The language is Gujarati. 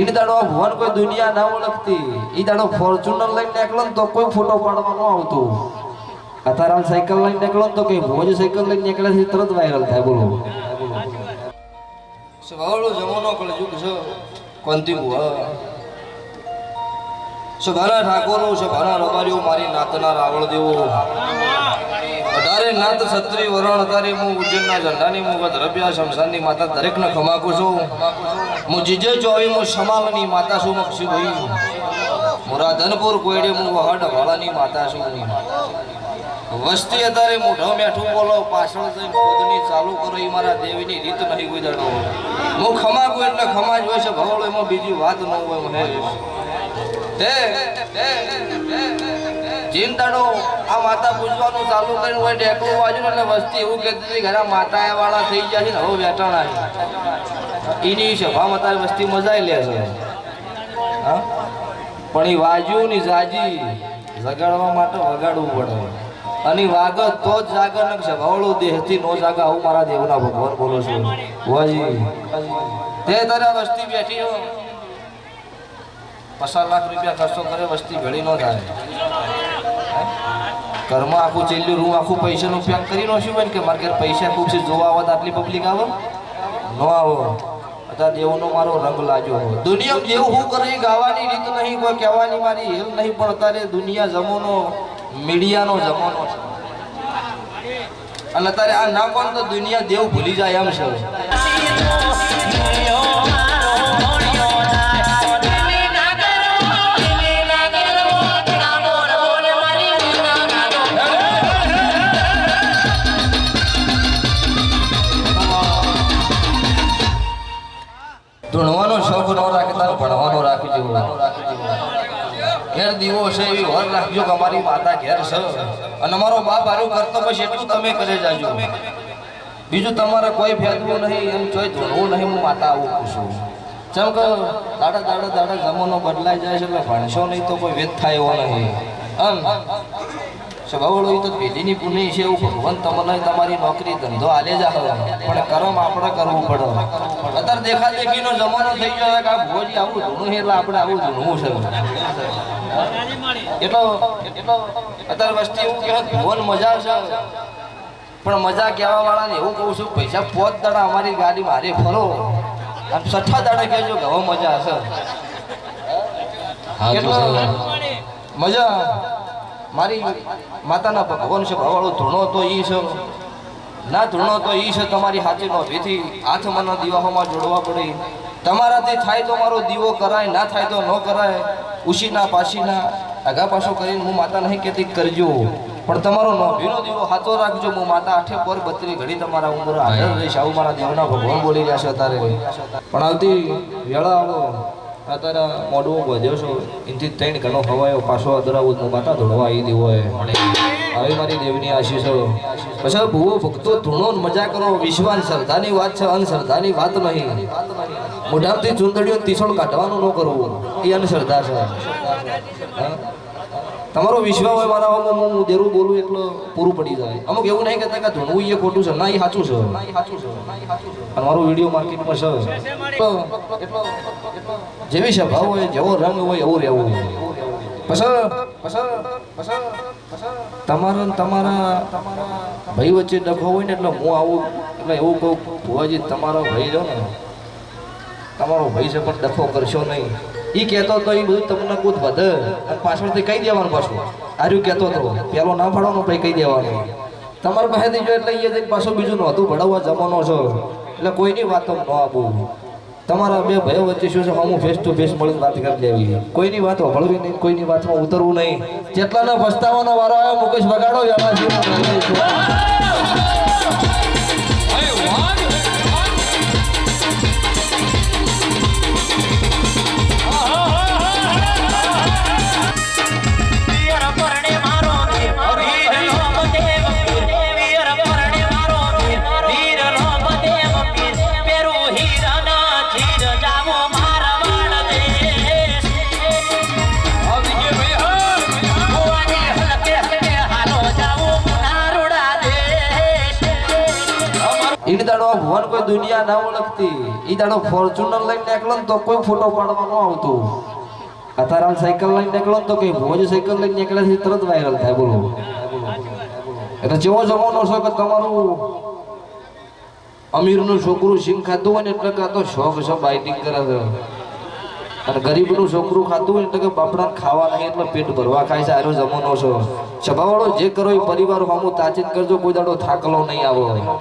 ઈને દાડો આ કોઈ દુનિયા ના ઓળખતી. ઈ દાડો ફોર્ચ્યુનર લઈને નીકળો ને તો કોઈ ફોટો પાડવાનો આવતો. અત્યારે હાલ સાયકલ લઈને નીકળો ને તો કઈ ભોજ સાયકલ લઈને નીકળે છે, તરત વાયરલ થાય, બોલો. સવાળો જમાનો કળજુગ છે? કોંતી ભુવા સભાના ઠાકોરો સભાના રબારીઓ મારી નાતના રાવળ દેવો અઢારે નાથ છત્રી વરણ અતારે હું ઉજ્જૈનના ઝંડાની હું દ્રવ્યા શમશાનની માતા દરેકને ખમાકું છું. હું જીજે ચોવી હું સમાલની માતા છું મક્ષીભાઈ મોરા ધનપુર કોયડે હું વહાડ વાળાની માતા છું. વસ્તી અત્યારે મોઢો મેઠું બોલો, પાછળ જઈને ખોદની ચાલુ કરો એ મારા દેવીની રીત નહીં દાડો હું ખમાકું એટલે ખમા જ હોય છે ભવળ એમાં બીજી વાત ન હોય મને તે ચિંતાડો આ માતા પૂજવાનું ચાલુ કરીને હોય ડેકલું વાજ્યું એટલે વસ્તી એવું કહેતી હતી ઘણા માતા વાળા થઈ ગયા છે ને, હવે વેટાણા છે એની સભામાં અત્યારે વસ્તી મજા લે છે. હા? પણ એ વાજ્યું ની જાજી. જગાડવા માટે વગાડવું પડે. અને વાગ તો જ જાગર ને સભાવળો દેહથી નો જાગા, આવું મારા દેવના ભગવાન બોલો છું. વાજી. તે તારા વસ્તી બેઠી હો પચાસ લાખ રૂપિયા ખર્ચો કરે વસ્તી ભેળી નો થાય. ઘરમાં આખું ચેલ્યું હું આખું પૈસાનો ઉપયોગ કરી નો છું કે મારે ઘેર પૈસા ખૂબ છે જોવા આવત આટલી પબ્લિક આવે? ન આવો. અત્યારે દેવનો મારો રંગ લાગ્યો દુનિયા જેવું હું કરે ગાવાની રીત નહીં, કોઈ કહેવાની મારી હેલ નહીં, પણ અત્યારે દુનિયા જમોનો, મીડિયાનો જમાનો છે. અને અત્યારે આ ના પણ તો દુનિયા દેવ ભૂલી જાય એમ છે. ઘેર દીવો છે એવી વર રાખજો કે અમારી માતા ઘેર છે. અને અમારો બાપ હારું કરતો પછી એટલું તમે કરે જાજો. બીજું તમારે કોઈ ફેદવું નહીં, એમ જોઈ ધૂણવું નહીં હું માતા આવું પૂછું જેમ કે દાડા દાડા દાડા જમાનો બદલાઈ જાય છે એટલે ભણશો નહીં તો કોઈ વેદ થાય એવો નહીં. આમ સ્વભાવળો તો પેઢીની પુણ્ય છે એવું ભગવાન તમને તમારી નોકરી ધંધો આલે જ પણ કર્મ આપણે કરવું પડે. અત્યારે દેખા દેખીનો જમાનો થઈ ગયો. કે આ ભોજી આવું જૂનું છે એટલે આપણે આવું ધૂણવું છે. એટલો એટલો અત્યારે વસ્તી એવું કહેવાય ભુવન મજા છે. પણ મજા કહેવા વાળાને એવું કહું છું પૈસા પોત દાડા અમારી ગાડી મારે ફરો. આમ છઠ્ઠા દાડા કહેજો કે હવે મજા હશે. મજા. મારી માતાના ભગવાન છે ભાવાળો ધૂણો તો ઈ છે. ના ધૂણો તો ઈ છે, તમારી હાથીનો ભીથી હાથ મને દિવાહોમાં જોડવા પડે. તમારાથી થાય તો મારો દીવો કરાય, ના થાય તો ન કરાય. ઉશીના પાશીના આગા પાછો કરીને હું માતા નહીં કહેતી, કરજો. પણ તમારો નોભીનો દીવો હાથો રાખજો, હું માતા આઠે પર બત્રી ઘડી તમારા ઉંમર હાજર રહીશ. આવું મારા દેવના ભગવાન બોલી રહ્યા છે અત્યારે. પણ આવતી વેળા અત્યારે મોડું વધ્યો છો. એનથી ત્રણ ઘણો ખવાયો. પાછો અધરાવું હું માતા ધોળવા આવી દેવો આવી મારી દેવની આશીષો પછી ભૂવો ભક્તો ધૂણો મજા કરો. વિશ્વાન શ્રદ્ધાની વાત છે અંધશ્રદ્ધાની વાત નહીં. મોઢામાંથી ચૂંદડીઓ તીસણ કાઢવાનું ન કરવું. એ અંધશ્રદ્ધા છે. તમારો વિશ્વાસ હોય મારા હું દેરું બોલું એટલો પૂરું પડી જાય. અમુક એવું નહીં કહેતા કે ધૂણવું એ ખોટું છે. ના એ સાચું છે. અને મારો વીડિયો માર્કેટમાં છે. એટલો- એટલો- જેવી સ્વભાવ હોય, જેવો રંગ હોય, એવું રહેવું તમારા તમારા ભાઈ વચ્ચે ડખો હોય ને એટલે હું આવું, એટલે એવું કહું, ભુવાજી, તમારો ભાઈ જો ને, તમારો ભાઈ છે પણ ડખો કરશો નહીં. એ કહેતો હતો એ બધું તમને કૂદ વધે. અને પાછળથી કહી દેવાનું પાછું. આર્યું કહેતો હતો પેલો ના ફાડવાનો પછી કહી દેવાનું. તમારા પાસેથી જો એટલે એ પાછું બીજું નહોતું ભણાવવા જમાનો છો. એટલે કોઈની વાતો ન આપવું તમારા બે ભાઈઓ વચ્ચે શું છે? અમુક ફેસ ટુ ફેસ મળીને વાત કરી લેવી કોઈની વાત હોભળવી નહીં, કોઈની વાતમાં ઉતરવું નહીં. જેટલાને પસ્તાવાનો વારો આવ્યો મુકેશ બગાડો વીર ભુવન કોઈ દુનિયા ના ઓળખતી. ઈ દાડો ફોર્ચ્યુનર લઈને નીકળો તો કોઈ ફોટો પાડવાનો આવતો. હાલ સાયકલ લઈને નીકળો તો કઈ ભોજ સાયકલ લઈને નીકળે છે, તરત વાયરલ થાય, બોલો. એટલે જેવો જમાનો છે કે તમારું અમીરનું છોકરું સિંગ ખાતું હોય ને એટલે કે તો શોખ છે બાઇટિંગ કરે છે. અને ગરીબનું છોકરું ખાતું હોય એટલે કે બાપડા ખાવા નહીં એટલે પેટ ભરવા ખાય છે આરો જમાનો છો. સભાવાળો જે કરો એ પરિવાર હોમું તાચીત કરજો, કોઈ દાડો થાકલો નહીં આવો.